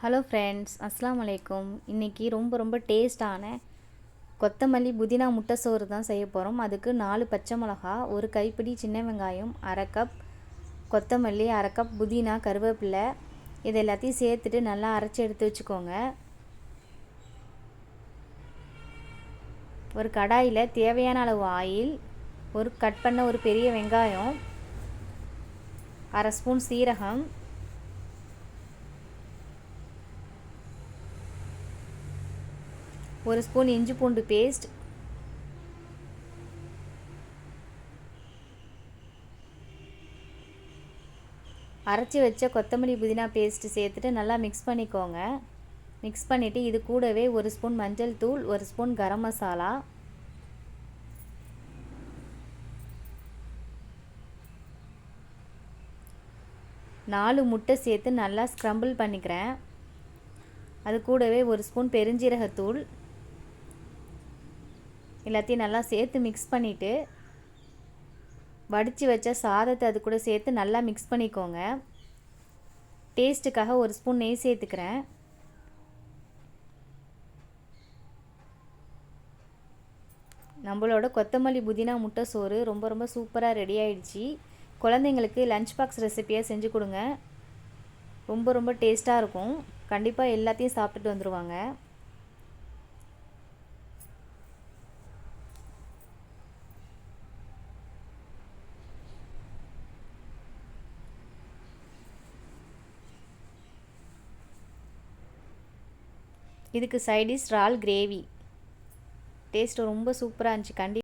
Hello friends அஸ்லாம் அலைக்கும் இன்றைக்கி ரொம்ப ரொம்ப டேஸ்டான கொத்தமல்லி புதினா முட்டை சோறு தான் செய்ய போகிறோம் அதுக்கு நாலு பச்சை மிளகா ஒரு கைப்பிடி சின்ன வெங்காயம் அரை கப் கொத்தமல்லி அரை கப் புதினா கருவேப்பிலை. இது எல்லாத்தையும் சேர்த்துட்டு நல்லா அரைச்சி எடுத்து வச்சுக்கோங்க. ஒரு கடாயில் தேவையான அளவு ஆயில் ஒரு கட் பண்ண ஒரு பெரிய வெங்காயம் அரை ஸ்பூன் சீரகம் ஒரு ஸ்பூன் இஞ்சி பூண்டு பேஸ்ட் அரைச்சி வச்ச கொத்தமல்லி புதினா பேஸ்ட்டு சேர்த்துட்டு நல்லா மிக்ஸ் பண்ணிக்கோங்க. மிக்ஸ் பண்ணிவிட்டு இது கூடவே ஒரு ஸ்பூன் மஞ்சள் தூள் ஒரு ஸ்பூன் கரம் மசாலா. நாலு முட்டை சேர்த்து நல்லா ஸ்க்ரம்பிள் பண்ணிக்கிறேன். அது கூடவே ஒரு ஸ்பூன் பெருஞ்சீரகத்தூள். எல்லாத்தையும் நல்லா சேர்த்து மிக்ஸ் பண்ணிவிட்டு வடித்து வச்ச சாதத்தை அது கூட சேர்த்து நல்லா மிக்ஸ் பண்ணிக்கோங்க. டேஸ்ட்டுக்காக ஒரு ஸ்பூன் நெய் சேர்த்துக்கிறேன். நம்மளோட கொத்தமல்லி புதினா முட்டை சோறு ரொம்ப ரொம்ப சூப்பராக ரெடி ஆயிடுச்சு. குழந்தைங்களுக்கு லஞ்ச் பாக்ஸ் ரெசிப்பியாக செஞ்சு கொடுங்க. ரொம்ப ரொம்ப டேஸ்ட்டாக இருக்கும். கண்டிப்பாக எல்லாத்தையும் சாப்பிட்டுட்டு வந்துடுவாங்க இதுக்கு சைடிஷ் ரால் கிரேவி டேஸ்ட் ரொம்ப சூப்பராக இருந்துச்சு. கண்டி